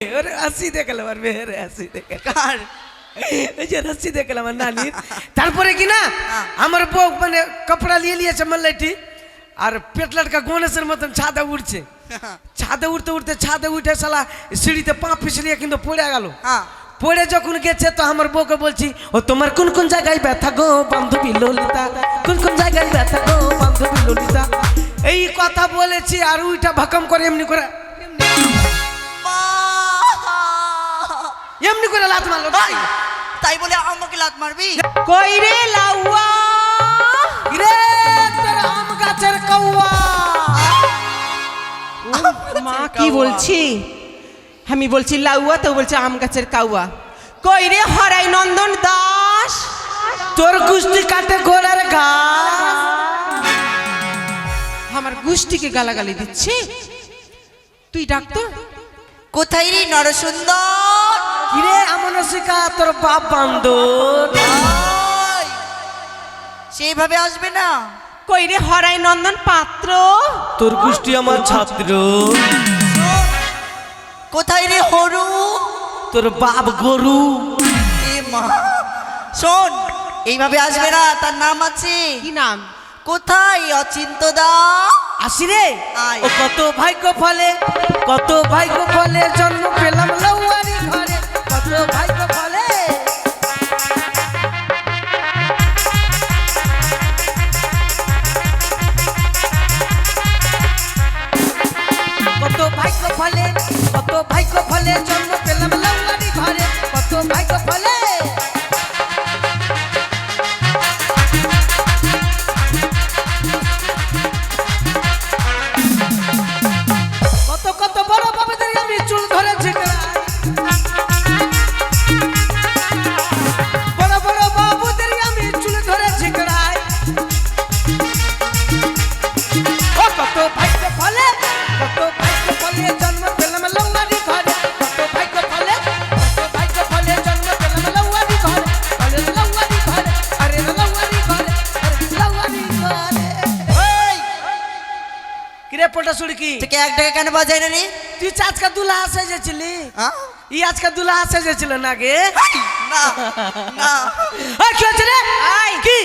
ওরে হাসি দেখলাম আর মেয়ের হাসি দেখে কার এই যে হাসি দেখলাম নানির তারপরে কি না আমার বউ মানে কপড়া নিয়ে নিয়েছে মাল্লাইটি আর পেটলাটকা গণেশের মতন ছাদে উঠছে ছাদে উঠতে উঠতে ছাদে উঠে সালা সিঁড়িতে পা পিছলিয়ে কিন্তু পড়ে গেল পড়ে যখন গেছে তো আমার বউকে বলছি ও তোমার কোন কোন জায়গায় ব্যথা গো বান্ধবী ললিতা কোন কোন জায়গায় ব্যথা গো বান্ধবী ললিতা এই কথা বলেছি আর ওইটা ভাকাম করে এমনি করে এমনি করে লাত মারলো ভাই। তাই বলে আমাকে লাত মারবি? কই রে লাউয়া? রে তোর আম গাছের কৌয়া? মা কি বলছি? আমি বলছি লাউয়া তো বলছে আম গাছের কাউয়া কই রে হরাই নন্দন দাস? তোর গুষ্টি কাটে ঘোড়ার গা আমার গুষ্টিকে গালাগালি দিচ্ছে? তুই ডাক্তার? কোথায় রে নরসুন্দর? কিরে আমন শিকা তোর বাপ বান্দর সেইভাবে আসবে না। কই রে হরাই নন্দন পাত্র? তোর গুষ্টি আমার ছাত্র। কোথায় রে হরু? তোর বাপ গরু। এ মা শোন এইভাবে আসবে না তার নাম আছে। কি নাম? কোথায় অচিন্ত দা আসি রে। ও কত ভাগ্য ফলে কত ভাগ্য ফলে জন্ম পেলাম ভাগ্য ফলে জন্ম পেলাম লাল ঘরে। কত ভাগ্য ফলে এক টাকা কেন বাজায় না রে তুই আজকে দুলা সেজেছিলি? ই আজকে দুলা সেজেছিল না গে? না না। কি হচ্ছে রে? আই। কি?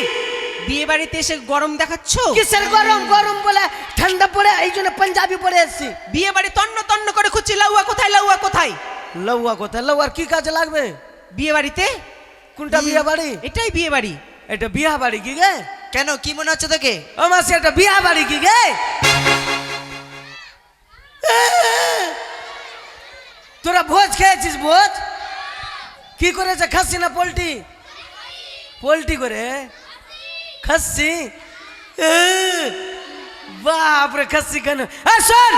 বিয়ে বাড়িতে এসে গরম দেখাচ্ছ? কিসের গরম? গরম বলে ঠান্ডা পড়ে এই জন্য পাঞ্জাবি পরে এসছি। বিয়ে বাড়ি তন্ন তন্ন করে খুঁজছি লাউয়া কোথায় লাউয়া কোথায়? লৌয়া কোথায়? লৌয়ার কি কাজে লাগবে? বিয়ে বাড়িতে? কোনটা বিয়া বাড়ি? এটাই বিয়ে বাড়ি। এটা বিয়া বাড়ি কি গে? কেন কি মনে হচ্ছে তোকে? ও মাসি এটা বিয়া বাড়ি কি গে? তোরা ভোজ খেয়েছিস ভোজ? কি করেছে খাসি না পোলট্রি পোলট্রি করে? খাসি? বাপরে খাসি কেন? শোন!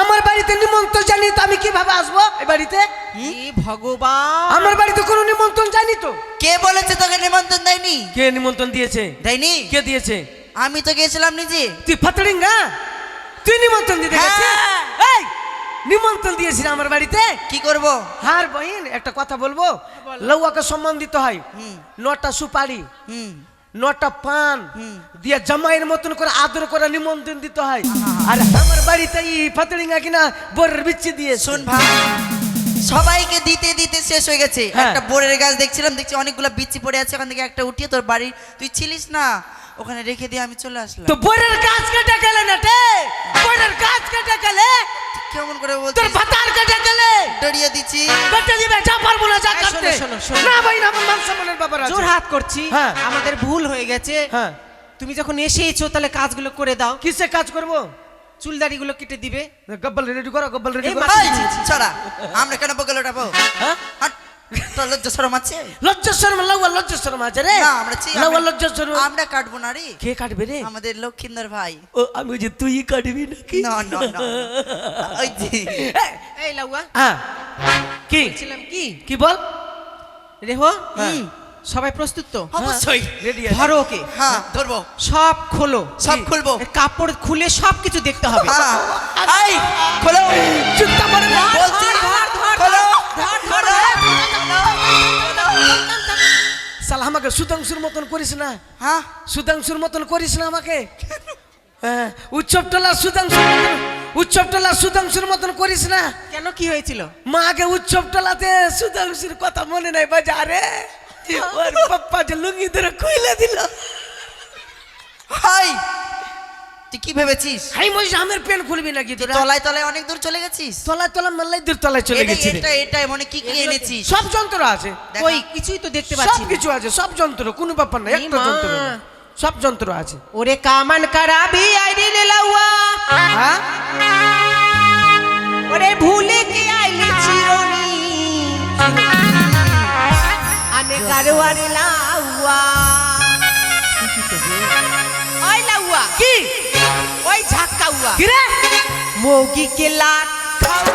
আমার বাড়িতে নিমন্ত্রণ জানি তো আমি কীভাবে আসব এই বাড়িতে? ভগবান! আমার বাড়িতে কোনো নিমন্ত্রণ জানি তো। কে বলেছে তোকে নিমন্ত্রণ দেয়নি? কে নিমন্ত্রণ দিয়েছে? দেয়নি? কে দিয়েছে? আমি তো গেছিলাম নিজে। তুই ফাতড়িঙ্গা তুই নিমন্ত্রণ দিতে হ্যাঁ। গেছিস? এই! নিমন্ত্রণ দিয়েছিস আমার বাড়িতে। কি করব? হার বহিন একটা কথা বলব? লৌয়াকে সম্মান দিতে হয়। হুম। নটা সুপারি হুম। নটা পান হুম। দিয়ে জামাইয়ের মতন করে আদর করে নিমন্ত্রণ দিতে হয়। আর আমার বাড়িতে এই ফাতড়িঙ্গা কিনা বরের বিচ্ছি দিয়ে শোন ভাই সবাইকে দিতে দিতে শেষ হয়ে গেছে। হ্যাঁ। একটা বোরের গাছ দেখছিলাম দেখছি অনেকগুলো বিচি পড়ে আছে ওখান থেকে একটা উঠিয়ে তোর বাড়ি তুই ছিলিস না? ওখানে রেখে দিয়ে আমি চলে আসলাম। তো বরের গাছ কেটে গেলে না টে বরের গাছ কেটে গেলে কেমন করে তোর ভাতার কেটে গেলে। ডরিয়ে দিছি কেটে দিবে যা পারব না যা করতে শোনো, শোনো, শোনো। না ভাই না আমার মান সম্মানের ব্যাপার আছে। জোর হাত করছি। হ্যাঁ। আমাদের ভুল হয়ে গেছে। হ্যাঁ। তুমি যখন এসেছ তাহলে কাজগুলো করে দাও। কিসে কাজ করব? চুলদারিগুলো কেটে দিবে। গব্বল রেডি করো গব্বল রেডি করো। ছাড়া আমরা কেন বগল ওঠাবো হ্যাঁ? তোর লজ্জা সরম আছে? লাউয়া লজ্জেশ্বরম আছে রে। না আমরা লাউয়া আমরা- কাটবো না রে। কে কাটবে রে? আমাদের লক্ষিন্দর ভাই। ও আমি যে তুই কাটবি নাকি? না না না ওই যে। এই, লাউয়া। হ্যাঁ। কি? বলছিলাম কি? কি বল? রেহো হুম, সবাই প্রস্তুত তো? অবশ্যই। রেডি আছে। ধরো ওকে। হ্যাঁ ধরবো। সব খোলো। সব খুলবো। কাপড় খুলে সব কিছু দেখতে হবে। হ্যাঁ। এই খোলো। চিন্তা করে না। বলছি ধর, ধর, খোলো। ধর, ধর, খোলো। সালা আমাকে সুতাংশুর মতন করিস না। হ্যাঁ? সুতাংশুর মতন করিস না আমাকে? হ্যাঁ, উৎসব টলা সুধাংশুর মতন উৎসব টলা সুতাংশুর মতন করিস না। কেন কি হয়েছিল? মাকে উৎসব টলাতে সুতাংশুর কথা মনে নাই বাজারে ওর পাপ্পা যে লুঙ্গি ধরে খুইলে দিল। হাই! তুই কি ভেবেছিস? হাই মজ আমের পেন খুলবি নাকি তুই তোরা? তলায় তলায় অনেক দূর চলে গেছিস? তলায় তলা মেলাই দূর তলায় চলে এটাই গেছি এটা এটাই মানে কি কি এনেছিস? সব যন্ত্র আছে। ওই কিছুই তো দেখতে পাচ্ছি না। কিছু আছে সব যন্ত্র কোনো ব্যাপার না একটা যন্ত্র সব যন্ত্র আছে। ওরে কামান কারাবি আইরি লাউয়া হ্যাঁ? ওরে ভুলে কি আইলি চিরনি? আনে গারোয়ারে লাউয়া ঝাক্কাউয়া কি রে মোগি কে লাট খাওয়া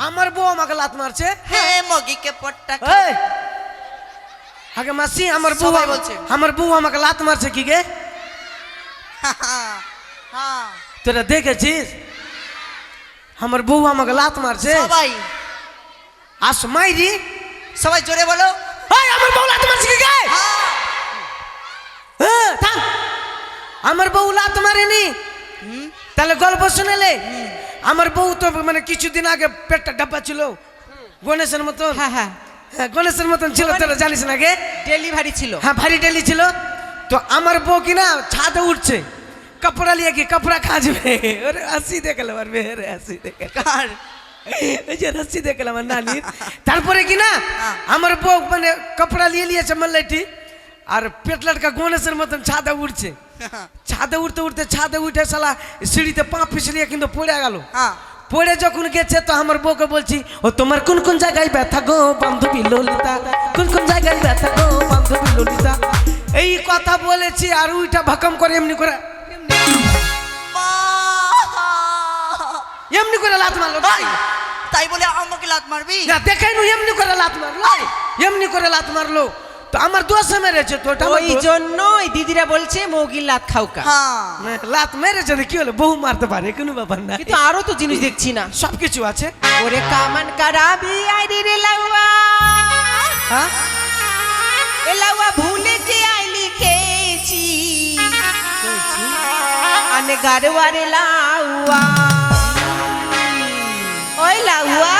আমার বউ আমাকে লাত মারছে হ্যাঁ মগিকে পট্টা এই! আগে মাসি আমার বউ সবাই আমা- বলছে। আমার বউ আমাকে লাত মারছে কি গে হ্যাঁ তোরা দেখেছিস আমার বউ আমাকে লাত মারছে সবাই আস মাইরি সবাই জোরে বলো। আমার বউ লাত মারছে কি হ্যাঁ, থাম। আমার বউ লাত মারেনি হুম, তাহলে গল্প শুনেলে? আমার বউ তো মানে কিছুদিন আগে পেটটা ডাব্বা ছিল। গণেশের মতন। হ্যাঁ হ্যাঁ। গণেশের মতন ছিল তোরা জানিস না গে? ডেলিভারি ছিল। হ্যাঁ ভারী ডেলি ছিল। তো আমার বউ কি না ছাদে উঠছে। কাপড়া লিয়ে কি কাপড়া খাজবে ওরে হাসি দেখলে পারবে রে হাসি দেখে কার? এই যে হাসি দেখলে আমার নানির তারপরে কি না হ্যাঁ। আমার বউ মানে কপড়া নিয়ে নিয়েছে মাল্লাইটি আর পেটলাটকা গণেশের মতন ছাদে উঠছে। ছাদে উঠতে উঠতে ছাদে উঠে শালা সিঁড়িতে পা পিছলিয়ে কিন্তু পড়ে গেল। হ্যাঁ। পড়ে যখন গেছে তো আমার বউকে বলছি ও তোমার কোন কোন জায়গায় ব্যথা গো বান্ধবী ললিতা? কোন কোন জায়গায় ব্যথা গো বান্ধবী ললিতা? এই কথা বলেছি আর ওইটা ভাকম করে এমনি করে এমনি করে লাত মারলো তাই তাই বলে আমাকে লাত মারবি? না দেখাই নু এমনি করে লাত মারলো। এমনি করে লাত মারলো। তো আমার দোষ মেরেছে তো ওটা ওই দোষ। জন্য ওই দিদিরা বলছে মৌগির লাত খাওকা হ্যাঁ। না, লাত মেরেছে তো কি হলো? বহু মারতে পারে কোনো ব্যাপার না কিন্তু আরও তো জিনিস দেখছি না। সব কিছু আছে। ওরে কামান কারাবি আইরি রে লাউয়া। হ্যাঁ? এ লাউয়া ভুলে কি আইলি কেছি আনে গারোয়ারে লাউয়া। ওই লাউয়া?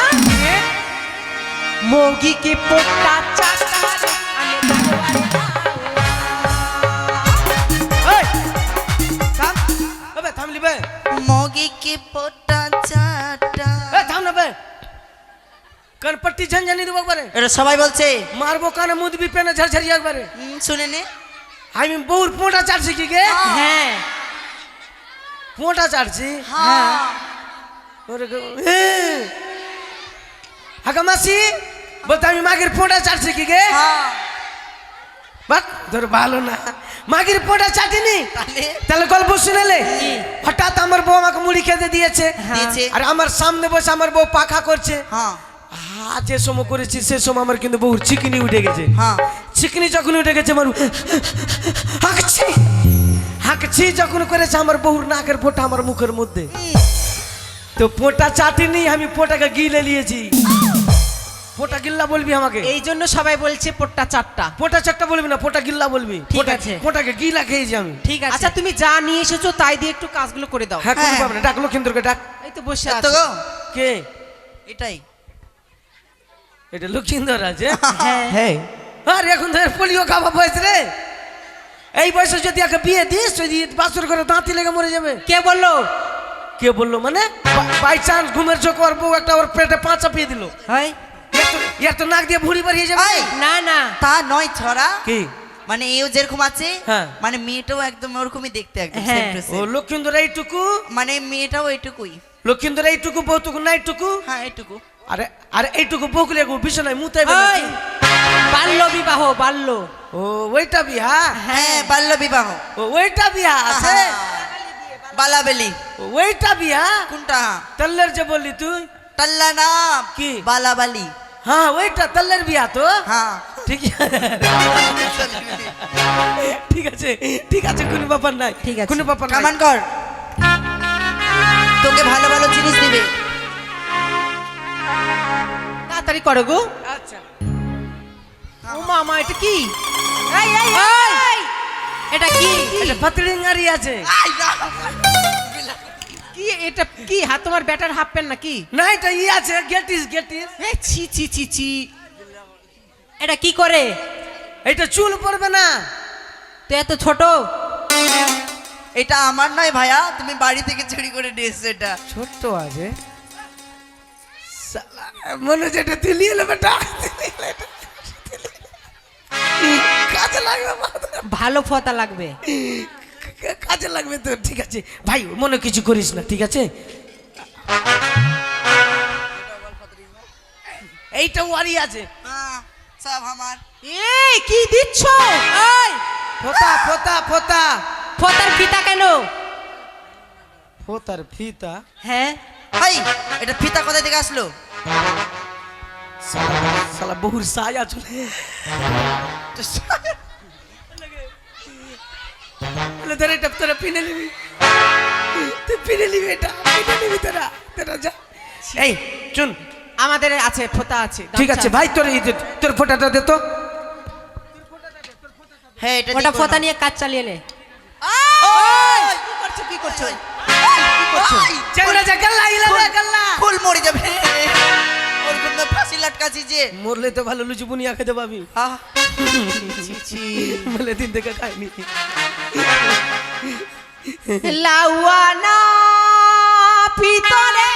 মোগি কে পোটা চাটা আনে গারোয়ারে লাউয়া এই, থাম আবে থামলি বে মগিকে পট্টা চাটা। এ থাম না বে। কান ঝনঝনি দেবো একবারে। এটা সবাই বলছে। মারবো কানে মুদবি পেনে ঝরঝরি একবারে। হুম, শুনে নে। আমি বউর পোঁটা চাটছি কি গে? হ্যাঁ। পোঁটা চাটছি? হ্যাঁ। মাসি বলতে আমি মাগের চাটছি কি গে? হ্যাঁ। ভালো না। মাগির পোঁটা চাটিনি? তাহলে? তাহলে গল্প শুনেলে? হঠাৎ আমার বউ আমাকে মুড়ি খেতে দিয়েছে। দিয়েছে? আর আমার সামনে বসে আমার বউ পাখা করছে। হ্যাঁ। হ্যাঁ যে সময় করেছি সে সময় আমার কিন্তু বহু চিকনি উঠে গেছে। হ্যাঁ। চিকনি যখন উঠে গেছে আমার হাঁকছি। হাঁকছি যখন করেছে আমার বহুর নাকের ফোঁটা আমার মুখের মধ্যে। তো পোটা চাটিনি আমি পোটাকে গিলে নিয়েছি। পোটা গিল্লা বলবি আমাকে? এই জন্য সবাই বলছে পোট্টা চারটা পোটা চারটা বলবি না পোটা গিল্লা বলবি? ঠিক আছে। পোটাকে গিলা খেয়েছি আমি। ঠিক আছে। আচ্ছা তুমি যা নিয়ে এসেছ তাই দিয়ে একটু কাজগুলো করে দাও। হ্যাঁ কোনো হ্যাঁ। ব্যাপার না, ডাক লক্ষিন্দরকে ডাক। এই তো বসে আছে। গো কে? এটাই। এটা লক্ষিন্দর আছে হ্যাঁ? হ্যাঁ। আর এখন ধর পোলিও খাওয়া বয়স রে। এই বয়সে যদি একে বিয়ে দিস যদি বাসর করে দাঁতি লেগে মরে যাবে। কে বলল? কে বলল মানে বাই চান্স ঘুমের চোখ ওর বউ একটা ওর পেটে পা চাপিয়ে দিল। হয় এত নাক দিয়ে ভুড়ি বাড়িয়ে যাবে। না না। তা নয় ছড়া। কি? মানে এও যেরকম আছে হ্যাঁ। মানে মেয়েটাও একদম ওরকমই দেখতে একদম হ্যাঁ। ও। লক্ষিন্দর এইটুকু? মানে মেয়েটাও এইটুকুই। লক্ষিন্দর এইটুকু বউটুকু না এইটুকু? হ্যাঁ এইটুকু। আরে আরে এইটুকু বউকুলে বিছানায় নাকি? বাল্য বিবাহ বাল্য। ও ওইটা বিহা হ্যাঁ বাল্য বিবাহ। ও ওইটা বিহা আছে? বালাবেলি ওইটা বিয়া কোনটা তল্লের যে বললি তুই টাল্লা নাম কি? বালাবালি হ্যাঁ ওইটা তল্লের বিয়া তো হ্যাঁ ঠিক ঠিক আছে ঠিক আছে কোনো ব্যাপার নাই ঠিক আছে। কোনো ব্যাপার কামান কর তোকে ভালো ভালো জিনিস দিবে তাড়াতাড়ি করো গো আচ্ছা ও মামা এটা কি এই এই এই এটা কি? এটা পাতড়িঙ্গারি আছে। কি এটা কি? হাত তোমার ব্যাটার হাফ প্যান্ট নাকি না এটা ই আছে গেটিস গেটিস। এ ছি ছি ছি ছি। এটা কি করে? এটা চুল পড়বে না। তো এত ছোট? এটা আমার নয় ভাইয়া তুমি বাড়ি থেকে চুরি করে এসছো এটা। ছোট্ট আছে। মনে হচ্ছে এটা তিলিয়ে বেটা কাজে লাগবে ভালো ফতা লাগবে। কাজে লাগবে তো ঠিক আছে। ভাই মনে কিছু করিস না ঠিক আছে? এইটা ওয়ারি আছে। হ্যাঁ, সব আমার। এই কি দিচ্ছ? এই ফোতা ফোতা ফোতা। ফতার ফিতা কেন? ফোতার ফিতা? হ্যাঁ। হাই এটা ফিতা কোথায় থেকে আসলো? সালা বহুর সায়া চলে বলে তোরা এটা তোরা পিনে নিবি। তুই পিনে নিবি এটা পিনে নিবি তোরা তোরা যা। এই চুন। আমাদের আছে ফোতা আছে ঠিক আছে ভাই তোর এই তোর ফোটাটা দে তো। হ্যাঁ এটা ওটা দিয়ে ফতা। নিয়ে কাজ চালিয়ে নে। ওই! কি করছ কি করছ! চাংলা যা গাল্লা ইলা গাল্লা। ফুল মরে যাবে। ওর ফাঁসি লটকাছি যে। মরলে তো ভালো লুচি বুনিয়া খেতে পাবি। বলে দিন থেকে খাইনি। লাউয়ানা ভিতরে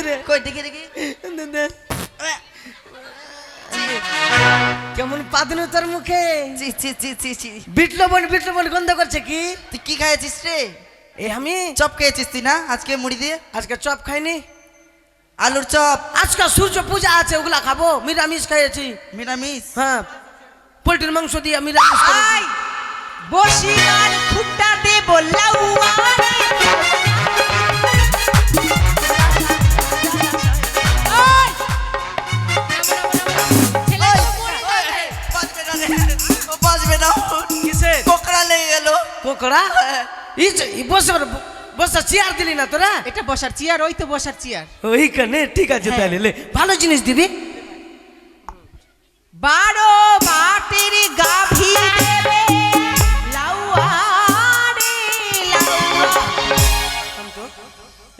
ভিতরে কই দেখি দেখি। কেমন পাদনু তোর মুখে? চি চি চি চি চি বিট লবণ বিট লবণ গন্ধ করছে কি? তুই কি খাইছিস রে? এ আমি? চপ খেয়েছিস তুই না? আজকে মুড়ি দিয়ে? আজকে চপ খাইনি। আলুর চপ। আজকে সূর্য পূজা আছে ওগুলা খাব। নিরামিষ খাইয়েছি। নিরামিষ? হ্যাঁ। পোলট্রির মাংস দিয়ে নিরামিষ। আই বসিবার খুঁটা দেব লাউয়ারে। কোকড়া? এই যে এই বসে বসে চেয়ার দিলি না তোরা? এটা বসার চেয়ার ওই তো বসার চেয়ার ওইখানে ঠিক আছে তাহলে লে। ভালো জিনিস দিবি। বারো বাটের গাভী দেবে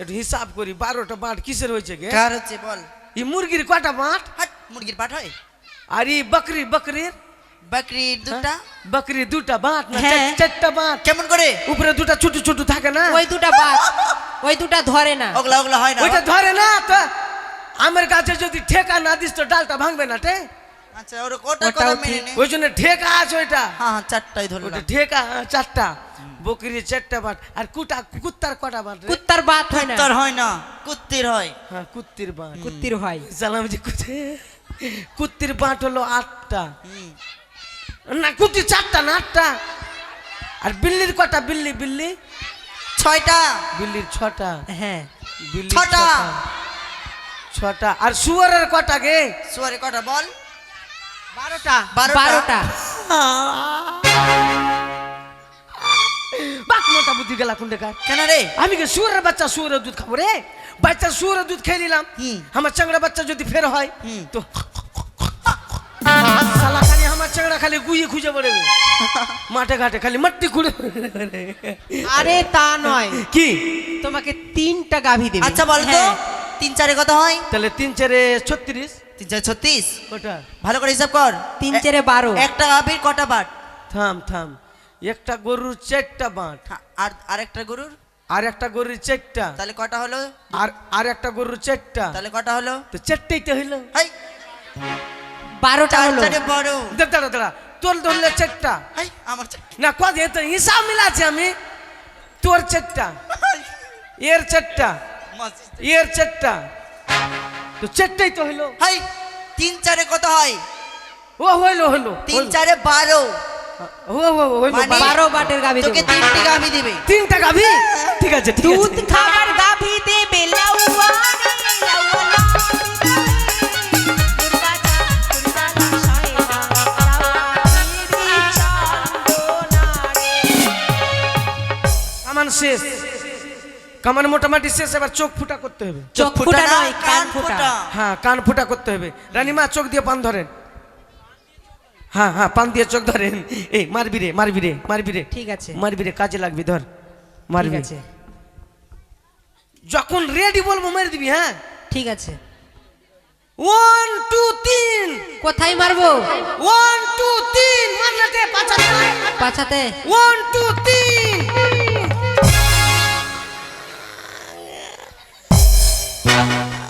একটু হিসাব করি বারোটা বাট কিসের হয়েছে গে? কার হচ্ছে বল। এই মুরগির কটা বাট? মুরগির পাঠ হয়। আর এই বকরি বকরির? বাকরির দুটা বকরি দুটা না হ্যাঁ। চারটা কেমন করে উপরে দুটা ছোট ছোট থাকে না ওই দুটা বাদ ওই দুটা ধরে না ওগুলা ওগুলা হয় না ওইটা ধরে না তো আমার কাছে যদি ঠেকা না দিস তো ডালটা ভাঙবে না টে আচ্ছা ওর ওটা কথা মেনে নে ওই জন্য ঠেকা আছে ওইটা হ্যাঁ হ্যাঁ চারটাই ওটা ঠেকা চারটা বকরির চারটা বাট আর কুটা কুত্তার কটা বাট কুত্তার বাত হয় না কুত্তার হয় না কুত্তির হয় হ্যাঁ কুত্তির বাট কুত্তির হয় সালাম যে কুত্তে কুত্তির বাট হলো আটটা। না কুত্তি চারটা না আটটা। আর বিল্লির কটা? বিল্লি বিল্লি। ছয়টা। বিল্লির ছটা। হ্যাঁ। ছটা। ছটা। আর শুয়ারের কটা গে? সুয়ারে কটা বল। বারোটা। বারোটা। বারোটা। বাক মোটা বুদ্ধি গেলা কোন দেখার কেন রে? আমি কি শুয়ারের বাচ্চা শুয়ারের দুধ খাব রে? বাচ্চা শুয়ারের দুধ খেয়ে নিলাম। হুম। আমার চাংড়া বাচ্চা যদি ফের হয় হুম। তো শালা চাংড়া খালি গুইয়ে খুঁজে পড়বে মাঠে ঘাটে খালি মাটি খুঁড়ে আরে তা নয়। কি? তোমাকে তিনটা গাভী দেবে। আচ্ছা বল তো হ্যাঁ। তিন চারে কত হয়? তাহলে তিন চারে ছত্রিশ। তিন চারে ছত্রিশ? ওটা ভালো করে হিসাব কর। তিন চারে বারো। একটা গাভীর কটা বাট? থাম থাম। একটা গরুর চারটা বাঁট। হ্যাঁ, আর আরেকটা গরুর? আর একটা গরুর চারটা। তাহলে কটা হলো? আর আর একটা গরুর চারটা। তাহলে কটা হলো? তো চারটেই তো হইল হাই বারোটা হলো। চারে দাঁড়া দাঁড়া তোর ধরলে চারটা আমার না কত তো হিসাব মিলাচ্ছি আমি। তোর চারটা এর চারটা এর চারটা তো চারটাই তো হাই তিন চারে কত হয়? ও হইল হইল তিন চারে বারো। মানে- বাবা। বারো বাটের গাবি তোকে দেবো। তিনটে গাভি দিবে। তিনটা গাভি? ঠিক আছে দুধ খাবার গাভী দেবে কামান মোটামুটি শেষ এবার চোখ ফুটা করতে হবে। চোখ ফুটা নয় কান ফুটা। হ্যাঁ কান ফুটা করতে হবে। রানীমা চোখ দিয়ে পান ধরেন। হ্যাঁ হ্যাঁ পান দিয়ে চোখ ধরেন। এই মারবি রে মারবি রে মারবি রে। ঠিক আছে। মারবি রে কাজে লাগবি ধর। মারবি। আছে। যখন রেডি বলব মেরে দিবি হ্যাঁ? ঠিক আছে। ওয়ান টু তিন। কোথায় মারবো? ওয়ান টু তিন। মারলাতে পাঁচাতে পাছাতে ওয়ান টু তিন। Yeah.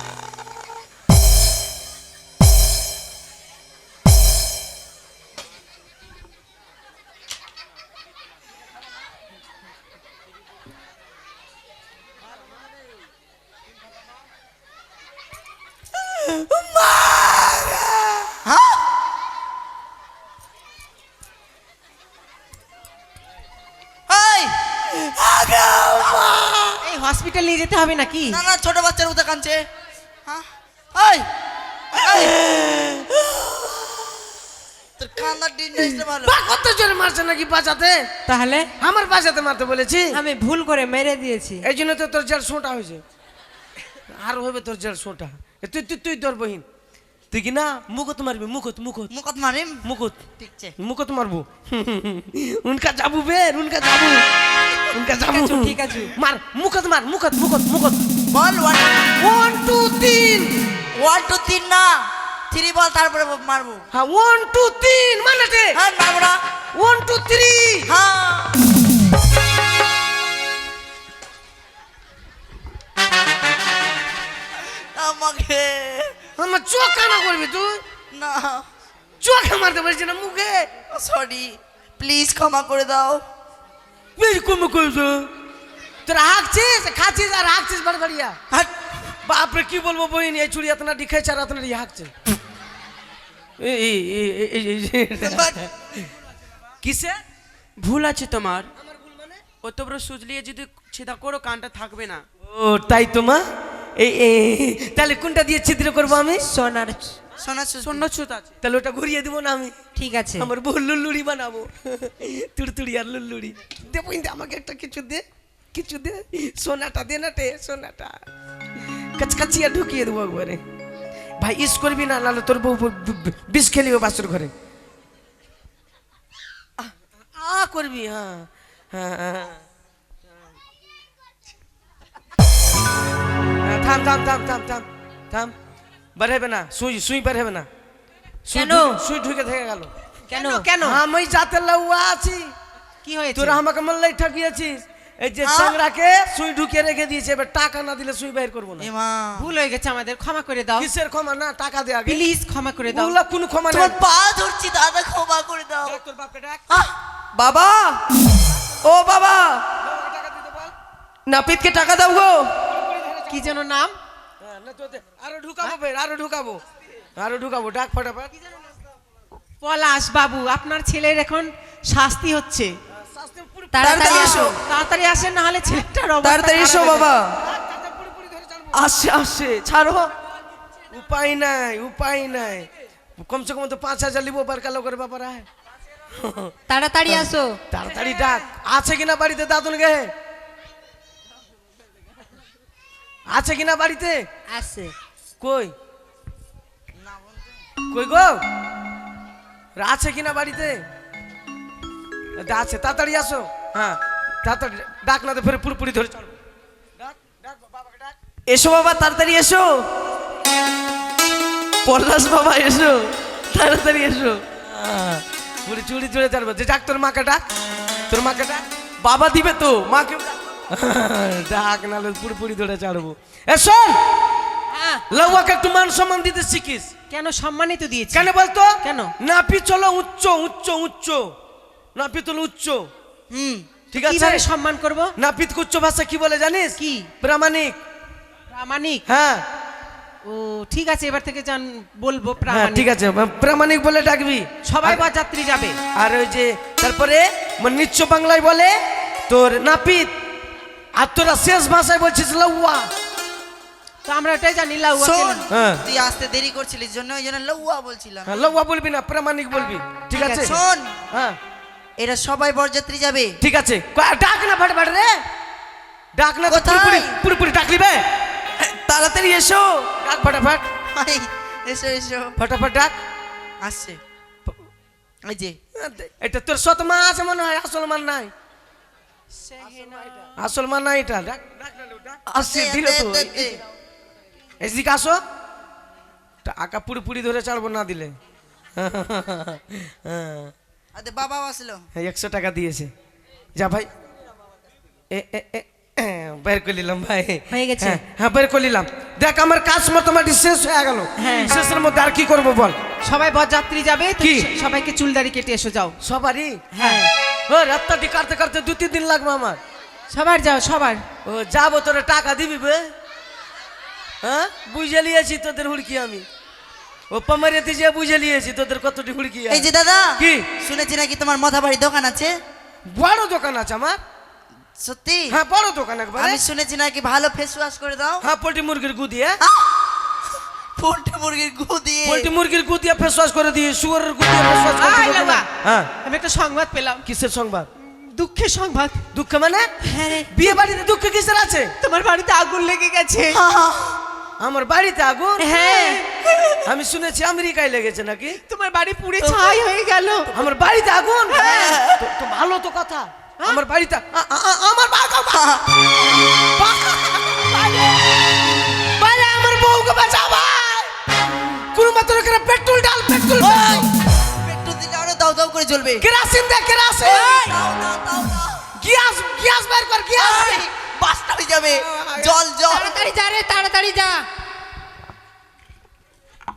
যেতে হবে নাকি? না না ছোট বাচ্চার মতো কাঁদছে। হ্যাঁ? কত জোরে মারছে নাকি বাঁচাতে? তাহলে? আমার বাঁচাতে মারতে বলেছি। আমি ভুল করে মেরে দিয়েছি। এই জন্য তো তোর জেল হয়েছে। আর হবে তোর জেল তুই তুই তুই তোর বহিন। তুই কি না? মুখত মারবি মুখত মুখত মুখত মারিম? মুখত ঠিক আছে মারবো। উনকা যাবু বের উনকা যাবু। উনকা যাবু আছে, ঠিক আছে। মার মুখত মার মুখত মুখত মুখত। বল ওয়ান ওয়ান টু তিন ওয়ান টু তিন না। থ্রি বল তারপরে মারবো। হ্যাঁ ওয়ান টু তিন মানাতে হ্যাঁ মারবো না। ওয়ান টু থ্রি হ্যাঁ। আমাকে। আমার চোখ কানা করবি তুই? না। চোখে মারতে পারছি না মুখে। সরি প্লিজ ক্ষমা করে দাও। তোরা হাঁকছিস খাচ্ছিস আর হাঁকছিস বাড়ি বাড়িয়া হাট বাপরে কি বলব বইনি এই চুড়ি এতনা ডিখাইছে আর এতনা হাঁকছে কিসে ভুল আছে তোমার সুজলিয়ে যদি ছিদা করো কানটা থাকবে না ও তাই তোমা এই- তাহলে কোনটা দিয়ে ছিদ্র করব আমি সোনার শূন্য ছুত আছে তাহলে ওটা ঘুরিয়ে দিব না আমি। ঠিক আছে। আমার বউ লুল্লুড়ি বানাবো। তুড়তুড়ি আর লুল্লুড়ি। দে বইন দে আমাকে একটা কিছু দে কিছু দে। সোনাটা দে না টে সোনাটা। কাচকাচিয়া ঢুকিয়ে দেবো একবারে। ভাই ইস করবি না নাহলে তোর বউ বিষ খেলিবে বাসুর ঘরে। আহ, আ করবি হ্যাঁ হ্যাঁ হ্যাঁ। হ্যাঁ, থাম থাম থাম থাম থাম থাম। বার হবে না সুই সুই বার হবে না। সুই কেন? সুই ঢুকে থেকে গেল। কেন? কেন আমি যাতে লাউয়া আছি। কি হয়েছে? তোরা আমাকে মল্লাই ঠকিয়েছিস এই যে? চাংড়াকে সুই ঢুকিয়ে রেখে দিয়েছে এবার টাকা না দিলে সুই বাইর করব না। ভুল হয়ে গেছে আমাদের ক্ষমা করে দাও। কিসের ক্ষমা? না টাকা দে আগে। প্লিজ ক্ষমা করে দাও। ওগুলা কোনো ক্ষমা নেই। পা ধরছি দাদা ক্ষমা করে দাও। তোর বাপকে ডাক বাবা! ও বাবা! নাপিতকে টাকা দাও গো। কি যেন নাম? হ্যাঁ, না তো দে- আরও ঢুকাবো ফের আরও ঢুকাবো। আরও ঢুকাবো ডাক ফটাফট। পলাশ বাবু আপনার ছেলের এখন শাস্তি হচ্ছে। তাড়াতাড়ি এসো। তাড়াতাড়ি আসেন না হলে ছেলেটার তাড়াতাড়ি এসো বাবা। আসছে আসছে ছাড়ো। উপায় নাই উপায় নাই। কমসে কম তো পাঁচ হাজার লিবো বার কালো করে ব্যাপার তাড়াতাড়ি আসো। তাড়াতাড়ি ডাক। আছে কিনা বাড়িতে দাদুন গে? আছে কিনা বাড়িতে? আসছে কই? কই গো? আছে কিনা বাড়িতে? আছে তাড়াতাড়ি আসো। হ্যাঁ তাড়াতাড়ি ডাক না তো ফের পুরোপুরি ধরে চলো। এসো বাবা তাড়াতাড়ি এসো। পলাশ বাবা এসো। তাড়াতাড়ি এসো। হ্যাঁ, পুরি চুড়ি চুড়ে চড়বো যে ডাক তোর মাকে ডাক। তোর মাকে ডাক। বাবা দিবে তো মাকে ডাক। নাহলে পুরোপুরি ধরে চড়বো এ শোন! হ্যাঁ লাউয়াকে একটু মান সম্মান দিতে শিখিস। কেন সম্মানিত দিয়েছি। কেন বলতো? কেন? নাপিত হলো উচ্চ উচ্চ উচ্চ। নাপিত হলো উচ্চ। হুম। ঠিক আছে? কীভাবে সম্মান করব? নাপিত উচ্চ ভাষা কি বলে জানিস? কি? প্রামাণিক। প্রামাণিক? হ্যাঁ। ও ঠিক আছে এবার থেকে জান বলব হ্যাঁ প্রামাণিক। ঠিক আছে প্রামাণিক বলে ডাকবি। সবাই বা যাত্রী যাবে। আর ওই যে তারপরে মানে নিচ্চ বাংলায় বলে তোর নাপিত। আর তোরা শেষ ভাষায় বলছিস লাউয়া। তো আমরা ওটাই জানি লাউয়া শোন। হ্যাঁ। তুই আসতে দেরি করছিলিস জন্য ওই জন্য লউয়া বলছিলাম। হ্যাঁ, লাউয়া বলবি না প্রামাণিক বলবি। ঠিক আছে? শোন। হ্যাঁ। এরা সবাই বরযাত্রী যাবে। ঠিক আছে। ক- ডাক না ফাট ফাট রে। ডাক না তো কোথায়? পুরোপুরি পুরোপুরি ডাকলি বে তাড়াতাড়ি এসো। ডাক ফাটাফাট। এসো এসো। ফাটাফাট ডাক। আসছে। এই যে। এটা তোর শত মা আছে মনে হয় আসল মান নাই। আসল মান নাই এটা ডাক ডাক না, ডাক। আসছে দিল তো। এদিকে আসো আকা পুরি পুরি ধরে ছাড়বো না দিলে। আরে বাবাও আসলো। একশো টাকা দিয়েছে। যা ভাই। বের করে নিলাম ভাই। হয়ে গেছে? হ্যাঁ, হ্যাঁ বের করে নিলাম। দেখ আমার কাজ মোটামুটি শেষ হয়ে গেল। হ্যাঁ। শেষের মধ্যে আর কি করব বল? সবাই বরযাত্রী যাবে কি? সবাইকে চুলদারি কেটে এসো যাও। সবারই? হ্যাঁ। ও রাত্তাটি কাটতে কাটতে দু তিন দিন লাগবে আমার। সবার যাও সবার। ও যাব তোরা টাকা দিবি বে? হ্যাঁ? বুঝে লিয়েছি তোদের হুড়কি আমি। যে বুঝে লিয়েছি তোদের কতটি হুড়কি এই যে দাদা কি? শুনেছি নাকি তোমার দোকান আছে? বড় দোকান আছে আমার। সত্যি? হ্যাঁ বড় দোকান একবার। আমি শুনেছি নাকি ভালো ফেস ওয়াশ করে দাও। হ্যাঁ পোল্ট্রি মুরগির গু দিয়ে পোল্ট্রি মুরগির গু দিয়ে পোল্ট্রি মুরগির গু দিয়ে ফেস ওয়াশ করে দিয়ে শুয়ারের গু দিয়ে ফেস ওয়াশ করে আয় হ্যাঁ। আমি একটা সংবাদ পেলাম। কিসের সংবাদ? দুঃখের সংবাদ। দুঃখ মানে? হ্যাঁ বিয়ে বাড়িতে দুঃখ কিসের আছে? তোমার বাড়িতে আগুন লেগে গেছে। আমার বাড়িতে আগুন? হ্যাঁ। আমি শুনেছি আমেরিকায় লেগেছে নাকি? তোমার বাড়ি পুড়ে ছাই হয়ে গেল। আমার বাড়িতে আগুন? তো- তো ভালো তো কথা। আমার বাড়িতে আমার বাবা বাইরে আমার বউকে বাঁচা ভাই কোন মাত্র করে পেট্রোল ডাল পেট্রোল পেট্রোল দিলে আরও দাও দাও করে জ্বলবে। কেরাসিন দে কেরাসিন। গ্যাস গ্যাস বের কর গ্যাস। বাসটা হয়ে যাবে। জল জল। তাড়াতাড়ি যা রে তাড়াতাড়ি যা।